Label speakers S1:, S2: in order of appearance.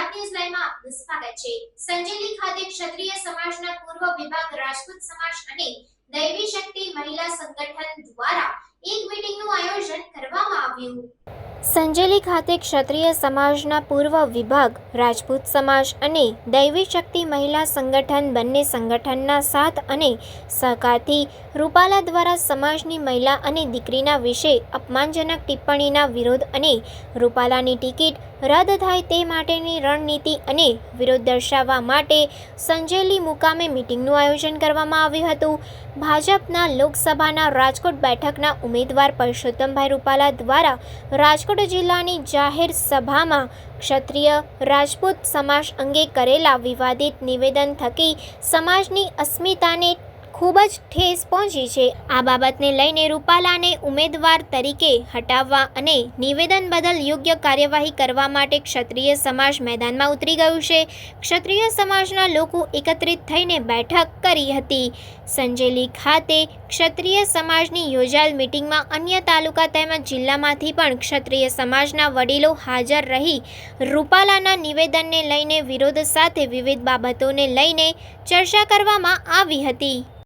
S1: Gujarat news છે. સંજેલી ખાતે ક્ષત્રિય સમાજના પૂર્વ વિભાગ રાજપૂત સમાજ અને દૈવી શક્તિ મહિલા સંગઠન દ્વારા એક મીટિંગનું આયોજન કરવામાં આવ્યું. સંજેલી ખાતે ક્ષત્રિય સમાજના પૂર્વ વિભાગ, રાજપૂત સમાજ અને દૈવી શક્તિ મહિલા સંગઠન બંને સંગઠનના સાથ અને સહકારથી રૂપાલા દ્વારા સમાજની મહિલા અને દીકરીના વિશે અપમાનજનક ટિપ્પણીના વિરોધ અને રૂપાલાની ટિકિટ રદ થાય તે માટેની રણનીતિ અને વિરોધ દર્શાવવા માટે સંજેલી મુકામે મિટિંગનું આયોજન કરવામાં આવ્યું હતું. ભાજપના લોકસભાના રાજકોટ બેઠકના ઉમેદવાર પરસોત્તમભાઈ રૂપાલા દ્વારા રાજકોટ જિલ્લાની જાહેર સભામાં ક્ષત્રિય રાજપૂત સમાજ અંગે કરેલા વિવાદિત નિવેદન થકી સમાજની અસ્મિતાને ખૂબ જ ઠેસ પહોંચી છે. આ બાબતને લઈને રૂપાલાને ઉમેદવાર તરીકે હટાવવા અને નિવેદન બદલ યોગ્ય કાર્યવાહી કરવા માટે ક્ષત્રિય સમાજ મેદાનમાં ઉતરી ગયું છે. ક્ષત્રિય સમાજના લોકો એકત્રિત થઈને બેઠક કરી હતી. સંજેલી ખાતે ક્ષત્રિય સમાજની યોજાયેલ મિટિંગમાં અન્ય તાલુકા તેમજ જિલ્લામાંથી પણ ક્ષત્રિય સમાજના વડીલો હાજર રહી. રૂપાલાના નિવેદનને લઈને વિરોધ સાથે વિવિધ બાબતોને લઈને ચર્ચા કરવામાં આવી હતી.